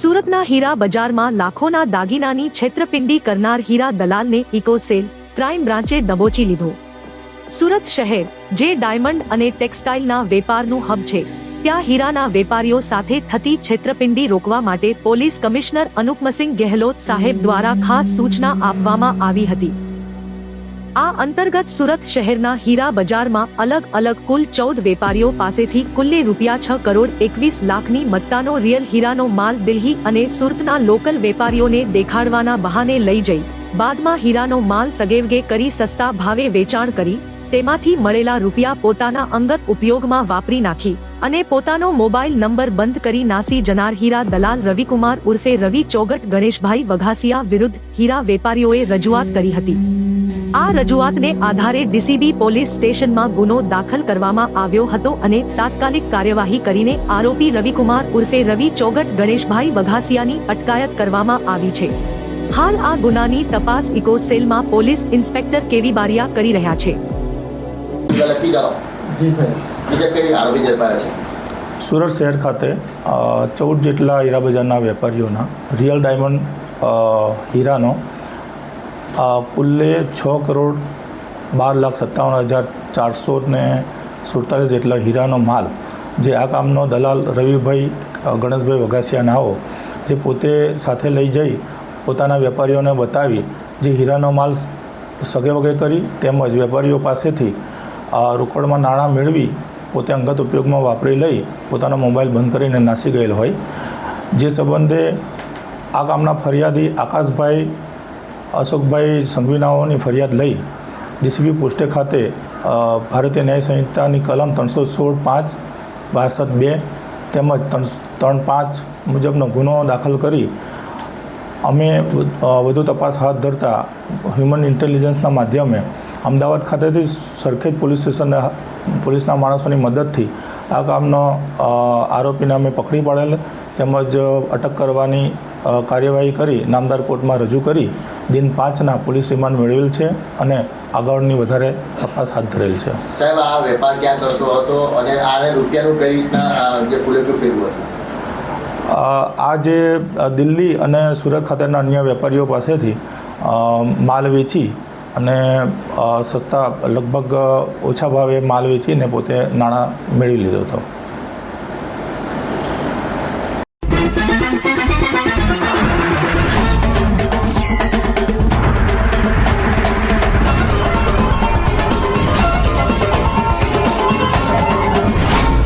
સુરતના હીરા બજારમાં લાખોના દાગીનાની છેતરપિંડી કરનાર હીરા દલાલને ઇકોસેલ ક્રાઇમ બ્રાન્ચે દબોચી લીધો. સુરત શહેર, જે ડાયમંડ અને ટેક્સટાઇલના વેપારનું હબ છે, ત્યાં હીરાના વેપારીઓ સાથે થતી છેતરપિંડી રોકવા માટે પોલીસ કમિશનર અનુપમસિંહ ગેહલોત સાહેબ દ્વારા ખાસ સૂચના આપવામાં આવી હતી. આ અંતર્ગત સુરત શહેરના હીરા બજારમાં અલગ અલગ કુલ ચૌદ વેપારીઓ પાસેથી કુલ્લે રૂપિયા છ કરોડ એકવીસ લાખની મત્તાનો રિયલ હીરાનો માલ દિલ્હી અને સુરતના લોકલ વેપારીઓને દેખાડવાના બહાને લઈ જઈ. બાદમાં હીરાનો માલ સગેવગે કરી સસ્તા ભાવે વેચાણ કરી, તેમાંથી મળેલા રૂપિયા પોતાના અંગત ઉપયોગમાં વાપરી નાખી. અને પોતાનો મોબાઈલ નંબર બંધ કરી નાસી જનાર હીરા દલાલ રવિકુમાર ઉર્ફે રવિ ચોગટ ગણેશભાઈ વઘાસિયા વિરુદ્ધ હીરા વેપારીઓએ રજૂઆત કરી હતી. આ રજૂઆતને આધારે ડીસીબી પોલીસ સ્ટેશનમાં ગુનો દાખલ કરવામાં આવ્યો હતો અને તાત્કાલિક કાર્યવાહી કરીને આરોપી રવિકુમાર ઉર્ફે રવિ ચોગટ ગણેશભાઈ વઘાસિયાની અટકાયત કરવામાં આવી છે. હાલ આ ગુનાની તપાસ ઇકોસેલમાં પોલીસ ઇન્સ્પેક્ટર કેવી બારિયા કરી રહ્યા છે. જી સર બીજા કઈ આરોપી ઝડપાયા છે? સુરત શહેર ખાતે ચૌદ જેટલા હીરા બજારના વેપારીઓના રિયલ ડાયમંડ હીરાનો કુલ્લે છ કરોડ બાર લાખ સત્તાવન હજાર ચારસો ને સુડતાલીસ જેટલા હીરાનો માલ જે આ કામનો દલાલ રવિભાઈ ગણેશભાઈ વઘાસિયા નાઓ જે પોતે સાથે લઈ જઈ પોતાના વેપારીઓને બતાવી જે હીરાનો માલ સગે વગે કરી તેમજ વેપારીઓ પાસેથી રોકડમાં નાણાં મેળવી પોતે અંગત ઉપયોગમાં વાપરી લઈ પોતાનો મોબાઈલ બંધ કરીને નાસી ગયેલ હોય. જે સંબંધે આ ગામના ફરિયાદી આકાશભાઈ, અશોકભાઈ સંઘવીનાઓની ફરિયાદ લઈ ડીસીબી પોસ્ટે ખાતે ભારતીય ન્યાય સંહિતાની કલમ ત્રણસો સોળ પાંચ, બાસઠ બે તેમજ ત્રણ ત્રણ પાંચ મુજબનો ગુનો દાખલ કરી અમે વધુ તપાસ હાથ ધરતા હ્યુમન ઇન્ટેલિજન્સના માધ્યમે અમદાવાદ ખાતેથી સરખેજ પોલીસ સ્ટેશનના પોલીસના માણસોની મદદથી આ કામનો આરોપીને અમે પકડી પાડેલ તેમજ અટક કરવાની કાર્યવાહી કરી નામદાર કોર્ટમાં રજૂ કરી દિન પાંચના પોલીસ રિમાન્ડ મેળવેલ છે અને આગળની વધારે તપાસ હાથ ધરેલ છે. સાહેબ આ વેપાર ક્યાં કરતો હતો અને આને રૂપિયાનું કઈ રીતના જે ફૂલેકું ફેરવું હતું? આ જે દિલ્હી અને સુરત ખાતેના અન્ય વેપારીઓ પાસેથી માલ વેચી અને સસ્તા લગભગ ઓછા ભાવે માલ વેચીને પોતે નાણાં મેળવી લીધો હતો.